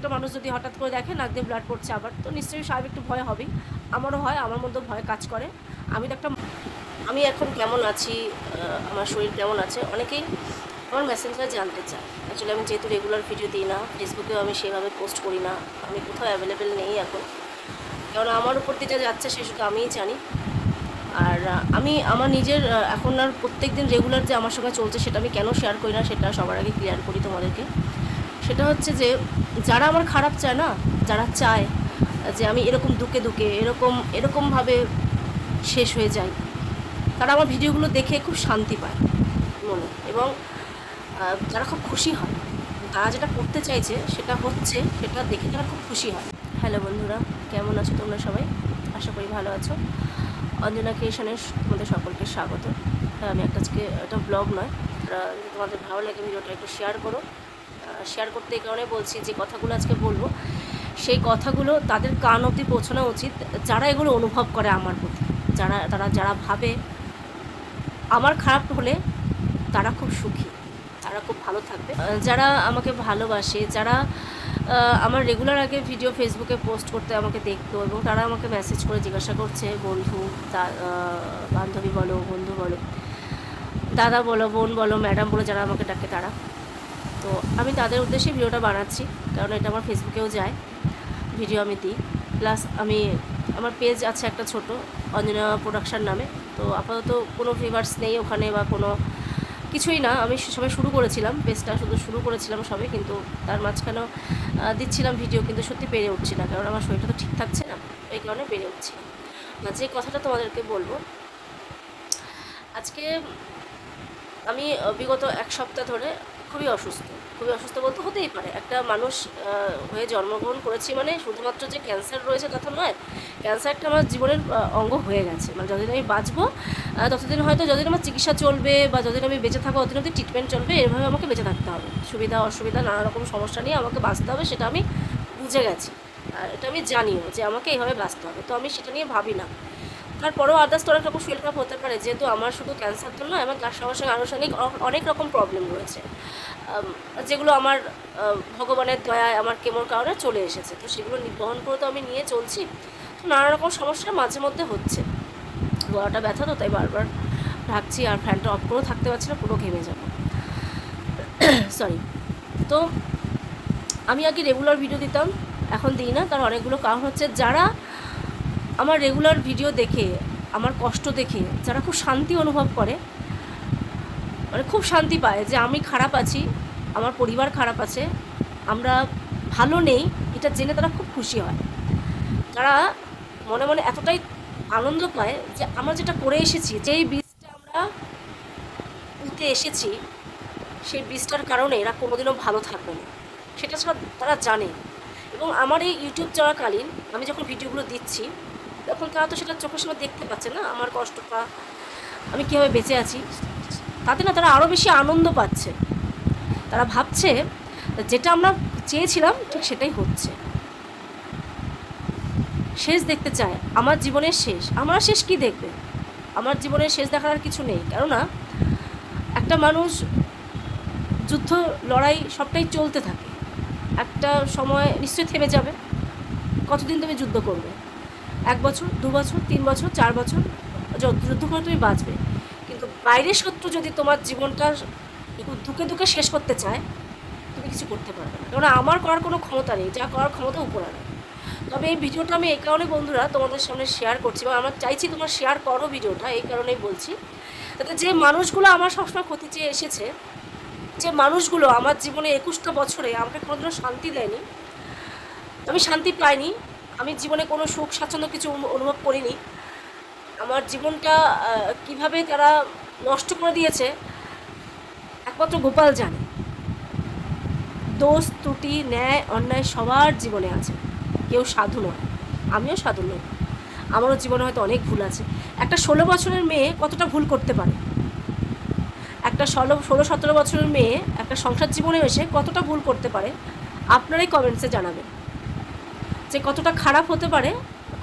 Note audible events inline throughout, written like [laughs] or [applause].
একটা মানুষ যদি হঠাৎ করে দেখে নাক দিয়ে ব্লাড পড়ছে আবার, তো নিশ্চয়ই সাহেব একটু ভয় হবেই। আমারও হয়, আমার মধ্যেও ভয় কাজ করে। আমি তো একটা আমি এখন কেমন আছি? আমার শরীর কেমন আছে? অনেকেই আমার মেসেঞ্জার জানতে চায়। অ্যাকচুয়ালি আমি যেহেতু রেগুলার ভিডিও দিই না ফেসবুকেও আমি সেভাবে পোস্ট করি না। আমি কোথাও অ্যাভেলেবেল নেই এখন। কারণ আমার উপর দিয়ে যা যাচ্ছে, সে শুধু আমিই জানি। আর আমি আমার নিজের এখন আর প্রত্যেক দিন রেগুলার যে আমার সঙ্গে চলছে, সেটা আমি কেন শেয়ার করি না, সেটা সবার আগে ক্লিয়ার করি তোমাদেরকে। সেটা হচ্ছে যে যারা আমার খারাপ চায় না যারা চায় যে আমি এরকম দুকে দুকে এরকম এরকমভাবে শেষ হয়ে যাই তারা আমার ভিডিওগুলো দেখে খুব শান্তি পায় মনে এবং যারা খুব খুশি হয় তারা যেটা করতে চাইছে সেটা হচ্ছে সেটা দেখে তারা খুব খুশি হয়। হ্যালো বন্ধুরা কেমন আছো তোমরা সবাই? আশা করি ভালো আছো। অঞ্জনা ক্রিয়েশনের তোমাদের সকলকে স্বাগত। হ্যাঁ, আমি একটা আজকে একটা ব্লগ নয় তোমাদের ভালো লাগে ভিডিওটা একটু শেয়ার করো। শেয়ার করতে এই কারণে বলছি যে কথাগুলো আজকে বলব। সেই কথাগুলো তাদের কান অবধি পৌঁছানো উচিত, যারা এগুলো অনুভব করে আমার প্রতি। যারা, তারা, যারা ভাবে আমার খারাপ হলে তারা খুব সুখী, তারা খুব ভালো থাকবে। যারা আমাকে ভালোবাসে, যারা আমার রেগুলার আগে ভিডিও ফেসবুকে পোস্ট করতে আমাকে দেখতো এবং তারা আমাকে মেসেজ করে জিজ্ঞাসা করছে, বন্ধু বান্ধবী বলো, বন্ধু বলো, দাদা বলো, বোন বলো ম্যাডাম বলো, যারা আমাকে ডাকে তারা। তো আমি তাদের উদ্দেশ্যে ভিডিওটা বানাচ্ছি, কারণ এটা আমার ফেসবুকেও যায়, ভিডিও আমি দিই। প্লাস আমি, আমার পেজ আছে একটা ছোট, অঞ্জনা প্রোডাকশান নামে। তো আপাতত কোনো ভিভার্স নেই ওখানে বা কোনো কিছুই না। আমি সবে শুরু করেছিলাম পেজটা শুধু শুরু করেছিলাম সবে, কিন্তু তার মাঝখানেও দিচ্ছিলাম ভিডিও, কিন্তু সত্যি পেরে উঠছি না, কারণ আমার শরীরটা তো ঠিক থাকছে না এই কারণে পেরে উঠছি। না, যে কথাটা তোমাদেরকে বলব, আজকে আমি বিগত এক সপ্তাহ ধরে খুবই অসুস্থ। খুবই অসুস্থ বলতে হতেই পারে। একটা মানুষ হয়ে জন্মগ্রহণ করেছি মানে শুধুমাত্র যে ক্যান্সার রয়েছে তা তো নয় ক্যান্সারটা আমার জীবনের অঙ্গ হয়ে গেছে। মানে যতদিন আমি বাঁচবো ততদিন হয়তো যতদিন আমার চিকিৎসা চলবে বা যতদিন আমি বেঁচে থাকব ততদিন অবধি ট্রিটমেন্ট চলবে, এভাবে আমাকে বেঁচে থাকতে হবে। সুবিধা, অসুবিধা নানা রকম সমস্যা নিয়ে আমাকে বাঁচতে হবে সেটা আমি বুঝে গেছি। আর এটা আমি জানিও যে আমাকে এইভাবে বাঁচতে হবে। তো আমি সেটা নিয়ে ভাবি না। তারপরেও আদার্স তো অনেক রকম শরীর খারাপ হতে পারে, যেহেতু আমার শুধু ক্যান্সার তো নয়, আমার তার সঙ্গে সঙ্গে আনুষঙ্গিক অনেক রকম প্রবলেম রয়েছে। যেগুলো আমার ভগবানের দয়ায়, আমার কেমোর কারণে চলে এসেছে। তো সেগুলো বহন করে তো আমি নিয়ে চলছি। তো নানা রকম সমস্যা মাঝে মধ্যে হচ্ছে। গলাটা ব্যথা তো, তাই বারবার ঢাকছি আর ফ্যানটা অফ করেও থাকতে পারছি না, পুরো ঘেমে যাব। [coughs] সরি তো আমি আগে রেগুলার ভিডিও দিতাম, এখন দিই না তার অনেকগুলো কারণ হচ্ছে যারা আমার রেগুলার ভিডিও দেখে, আমার কষ্ট দেখে যারা খুব শান্তি অনুভব করে মানে খুব শান্তি পায় যে আমি খারাপ আছি, আমার পরিবার খারাপ আছে, আমরা ভালো নেই, এটা জেনে তারা খুব খুশি হয়। তারা মনে মনে এতটাই আনন্দ পায় যে আমরা যেটা করে এসেছি, যেই বীজটা আমরা উঠতে এসেছি, সেই বীজটার কারণে এরা কোনোদিনও ভালো থাকবে না। সেটা সব তারা জানে। এবং আমার এই ইউটিউব চলাকালীন আমি যখন ভিডিওগুলো দিচ্ছি তখন তারা তো সেটা চোখের সামনে দেখতে পাচ্ছে না, আমার কষ্টটা, আমি কীভাবে বেঁচে আছি? তাতে না তারা আরও বেশি আনন্দ পাচ্ছে। তারা ভাবছে যেটা আমরা চেয়েছিলাম, ঠিক সেটাই হচ্ছে। শেষ দেখতে চায়, আমার জীবনের শেষ। আমার শেষ কি দেখবে? আমার জীবনের শেষ দেখার আর কিছু নেই। কেননা, একটা মানুষ যুদ্ধ, লড়াই সবটাই চলতে থাকে। একটা সময় নিশ্চয়ই থেমে যাবে। কতদিন তুমি যুদ্ধ করবে? এক বছর, দু বছর, তিন বছর, চার বছর যুদ্ধ করে তুমি বাঁচবে। কিন্তু বাইরের শত্রু যদি তোমার জীবনটা দুকে দুকে শেষ করতে চায়, তুমি কিছু করতে পারবে না। কারণ আমার করার কোনো ক্ষমতা নেই, যা করার ক্ষমতা উপরে নেই তবে এই ভিডিওটা আমি এই কারণে বন্ধুরা তোমাদের সামনে শেয়ার করছি এবং আমরা চাইছি তোমরা শেয়ার করো ভিডিওটা, এই কারণেই বলছি। তাতে যে মানুষগুলো আমার সবসময় ক্ষতি চেয়ে এসেছে, যে মানুষগুলো আমার জীবনে একুশটা বছরে আমাকে কোনোদিনও শান্তি দেয়নি, আমি শান্তি পাইনি আমি জীবনে কোনো সুখ স্বাচ্ছন্দ্য কিছু অনু- অনুভব করিনি। আমার জীবনটা কীভাবে তারা নষ্ট করে দিয়েছে, একমাত্র গোপাল জানে। দোষ, ত্রুটি, ন্যায়, অন্যায় সবার জীবনে আছে। কেউ সাধু নয়, আমিও সাধু নই। আমারও জীবনে হয়তো অনেক ভুল আছে। একটা ষোলো বছরের মেয়ে কতটা ভুল করতে পারে? একটা ষোলো ষোলো, সতেরো বছরের মেয়ে একটা সংসার জীবনে এসে কতটা ভুল করতে পারে? আপনারাই কমেন্টসে জানাবেন। যে কতটা খারাপ হতে পারে,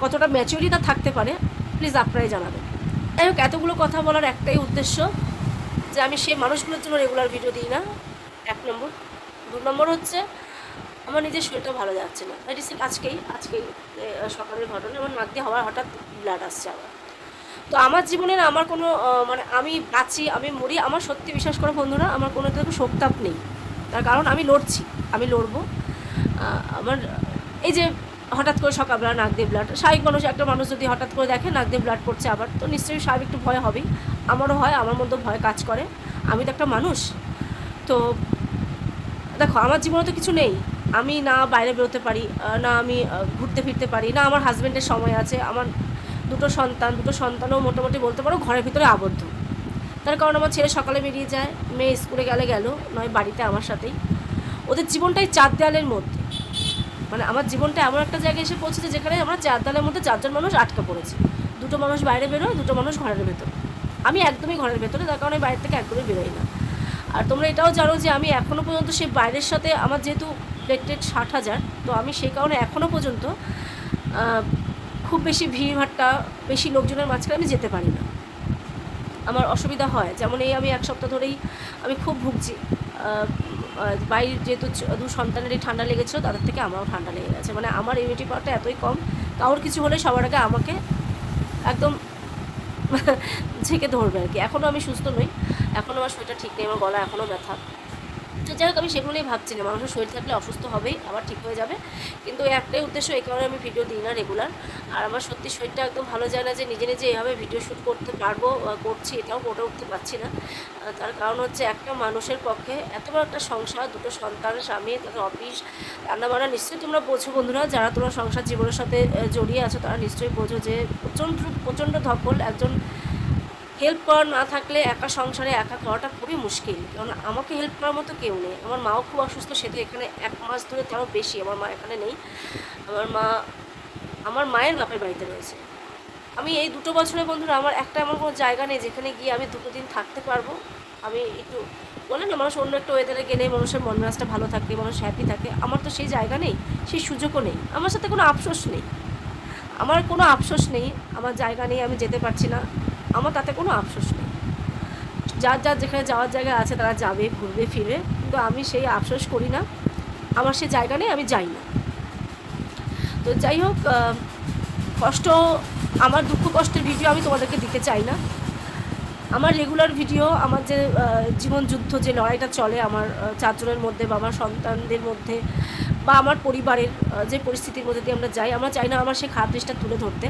কতটা ম্যাচুরিটি থাকতে পারে প্লিজ আপনারাই জানাবেন। যাই হোক, এতগুলো কথা বলার একটাই উদ্দেশ্য যে আমি সেই মানুষগুলোর জন্য রেগুলার ভিডিও দিই না। এক নম্বর। দু নম্বর হচ্ছে, আমার নিজের শরীরটা ভালো যাচ্ছে না। রিসেন্ট আজকেই আজকেই সকালের ঘটনা। আমার নাক দিয়ে হওয়ার হঠাৎ ব্লাড আসছে আবার। তো আমার জীবনের আমার কোনো মানে আমি বাঁচি, আমি মরি, আমার সত্যি বিশ্বাস করে বন্ধুরা, আমার কোনো থেকে শোকতাপ নেই। তার কারণ আমি লড়ছি, আমি লড়বো। আমার, এই যে হঠাৎ করে সকালবেলা নাক দিয়ে ব্লাড স্বাভাবিক মানুষ, একটা মানুষ যদি হঠাৎ করে দেখে নাক দিয়ে ব্লাড পড়ছে আবার, তো নিশ্চয়ই স্বাভাবিক একটু ভয় হবেই। আমারও হয়, আমার মধ্যে ভয় কাজ করে। আমি তো একটা মানুষ। তো দেখো, আমার জীবনে তো কিছু নেই। আমি না বাইরে বেরোতে পারি না আমি ঘুরতে ফিরতে পারি, না আমার হাজব্যান্ডের সময় আছে। আমার দুটো সন্তান, দুটো সন্তানও মোটামুটি বলতে পারো ঘরের ভিতরে আবদ্ধ। তার কারণ আমার ছেলে সকালে বেরিয়ে যায়, মেয়ে স্কুলে গেলে গেল, নয় বাড়িতে আমার সাথেই। ওদের জীবনটাই চার দেয়ালের মধ্যে। মানে আমার জীবনটা এমন একটা জায়গায় এসে পৌঁছেছে যেখানে আমরা চার দেয়ালের মধ্যে চারজন মানুষ আটকা পড়েছি। দুটো মানুষ বাইরে বেরোয়, দুটো মানুষ ঘরের ভেতর। আমি একদমই ঘরের ভেতরে, তার কারণে বাইরে থেকে একদমই বেরোই না। আর তোমরা এটাও জানো যে আমি এখনও পর্যন্ত সেই বাইরের সাথে আমার যেহেতু প্লেটেড ষাট হাজার, তো আমি সেই কারণে এখনও পর্যন্ত খুব বেশি ভিড়ভাট্টা বেশি লোকজনের মাঝখানে আমি যেতে পারি না। আমার অসুবিধা হয়। যেমন এই আমি এক সপ্তাহ ধরেই আমি খুব ভুগছি। বাইরের যেহেতু দু সন্তানেরই ঠান্ডা লেগেছিলো, তাদের থেকে আমারও ঠান্ডা লেগে গেছে। মানে আমার ইমিউনিটি পাওয়ারটা এতই কম, কারোর কিছু হলে সবার আগে আমাকে একদম [laughs] ঝেঁকে ধরবে আর কি। এখনও আমি সুস্থ নই এখনও আমার শরীরটা ঠিক নেই, আমার গলা এখনও ব্যথা। তো যাই হোক, আমি সেগুলো নিয়ে ভাবছি না। মানুষের শরীর থাকলে অসুস্থ হবেই, আবার ঠিক হয়ে যাবে। কিন্তু একটাই উদ্দেশ্য, এই কারণে আমি ভিডিও দিই না রেগুলার আর আমার সত্যি শরীরটা একদম ভালো যায় না যে নিজে নিজে এইভাবে ভিডিও শ্যুট করতে পারব করছি, এটাও করে উঠতে পারছি না। তার কারণ হচ্ছে একটা মানুষের পক্ষে এত বড় একটা সংসার, দুটো সন্তান, স্বামী, তাদের অফিস রান্নাবান্না, নিশ্চয়ই তোমরা বোঝো বন্ধুরা, যারা তোমরা সংসার জীবনের সাথে জড়িয়ে আছো, তারা নিশ্চয়ই বোঝো যে প্রচণ্ড প্রচণ্ড ধকল একজন হেল্প করা না থাকলে একা সংসারে একা করাটা খুবই মুশকিল। কারণ আমাকে হেল্প করার মতো কেউ নেই। আমার মাও খুব অসুস্থ, সে তো এখানে এক মাস ধরে তারও বেশি। আমার মা এখানে নেই। আমার মা, আমার মায়ের বাপের বাড়িতে রয়েছে। আমি এই দুটো বছরের বন্ধুরা, আমার একটা এমন কোনো জায়গা নেই যেখানে গিয়ে আমি দুটো দিন থাকতে পারব। আমি একটু, বলে না, মানুষ অন্য একটা ওয়েদারে গেলে মানুষের মন মেজাজটা ভালো থাকে, মানুষ হ্যাপি থাকে। আমার তো সেই জায়গা নেই, সেই সুযোগও নেই। আমার সাথে কোনো আফসোস নেই। আমার কোনো আফসোস নেই। আমার জায়গা নেই, আমি যেতে পারছি না। আমার তাতে কোনো আফসোস নেই। যার যার যেখানে যাওয়ার জায়গা আছে তারা যাবে, ঘুরবে, ফিরবে, কিন্তু আমি সেই আফসোস করি না। আমার সে জায়গা নেই, আমি যাই না। তো যাই হোক কষ্ট, আমার দুঃখ কষ্টের ভিডিও আমি তোমাদেরকে দিতে চাই না। আমার রেগুলার ভিডিও আমার যে জীবন যুদ্ধ, যে লড়াইটা চলে আমার চারজনের মধ্যে বা আমার সন্তানদের মধ্যে বা আমার পরিবারের যে পরিস্থিতির মধ্যে দিয়ে আমরা যাই, আমরা চাই না আমার সেই খারাপ জিনিসটা তুলে ধরতে।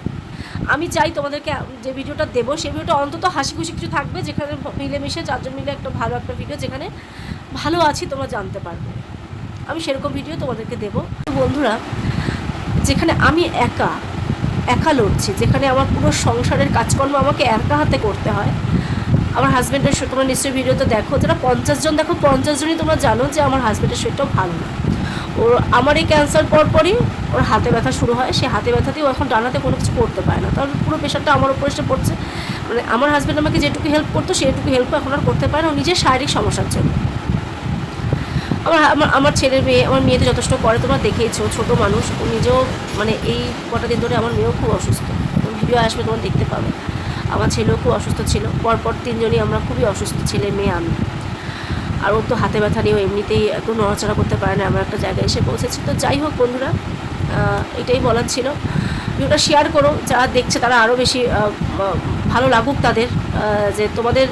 আমি চাই তোমাদেরকে যে ভিডিওটা দেবো সেই ভিডিওটা অন্তত হাসি খুশি কিছু থাকবে, যেখানে মিলেমিশে চারজন মিলে একটা ভালো একটা ভিডিও যেখানে ভালো আছি, তোমরা জানতে পারবে। আমি সেরকম ভিডিও তোমাদেরকে দেবো। বন্ধুরা, যেখানে আমি একা একা লড়ছি, যেখানে আমার পুরো সংসারের কাজকর্ম আমাকে একা হাতে করতে হয়। আমার হাজব্যান্ডের তোমরা নিশ্চয়ই ভিডিওতে দেখো, যারা পঞ্চাশ জন, দেখো পঞ্চাশ জনই তোমরা জানো যে আমার হাজব্যান্ডের শরীরটাও ভালো না। ওর আমার এই ক্যান্সার পরপরই ওর হাতে ব্যথা শুরু হয়। সে হাতে ব্যথাতেও এখন ডানাতে কোনো কিছু করতে পারে না। তাহলে পুরো প্রেশারটা আমার উপর এসে পড়ছে। মানে আমার হাজব্যান্ড আমাকে যেটুকু হেল্প করতো, সেটুকু হেল্প এখন আর করতে পারে না। ও নিজের শারীরিক সমস্যার জন্য। আমার আমার আমার ছেলের মেয়ে, আমার মেয়েতে যথেষ্ট করে তোমরা দেখেইছো। ছোটো মানুষ, ও নিজেও মানে এই কটা দিন ধরে আমার মেয়েও খুব অসুস্থ। ভিডিও আসবে, তোমার দেখতে পাবে। আমার ছেলেও খুব অসুস্থ ছিল। পরপর তিনজনই আমরা খুবই অসুস্থ ছেলে, মেয়ে, আমি। আর ওর তো হাতে ব্যথা নিয়েও এমনিতেই একটু নড়াচড়া করতে পারে না আমরা একটা জায়গায় এসে পৌঁছেছি। তো যাই হোক বন্ধুরা এটাই বলার ছিল। ভিডিওটা শেয়ার করো, যারা দেখছে তারা আরও বেশি ভালো লাগুক তাদের যে তোমাদের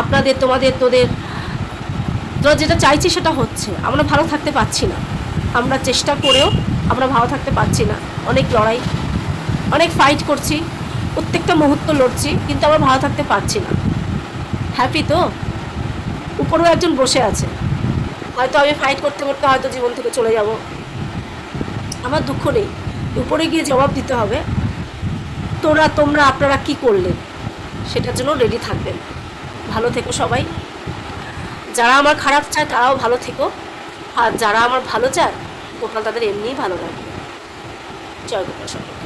আপনাদের, তোমাদের, তোদের, তোরা যেটা চাইছি সেটা হচ্ছে। আমরা ভালো থাকতে পারছি না। আমরা চেষ্টা করেও আমরা ভালো থাকতে পারছি না। অনেক লড়াই, অনেক ফাইট করছি, প্রত্যেকটা মুহূর্ত লড়ছি, কিন্তু আমরা ভালো থাকতে পারছি না। হ্যাপি তো? উপরেও একজন বসে আছে। হয়তো আমি ফাইট করতে করতে হয়তো জীবন থেকে চলে যাব। আমার দুঃখ নেই। উপরে গিয়ে জবাব দিতে হবে, তোরা তোমরা আপনারা কি করলেন সেটার জন্য রেডি থাকবেন। ভালো থেকো সবাই। যারা আমার খারাপ চায়, তারাও ভালো থেকো। আর যারা আমার ভালো চায় গোপাল তাদের এমনিই ভালো লাগবে জয় গোপাল সবাই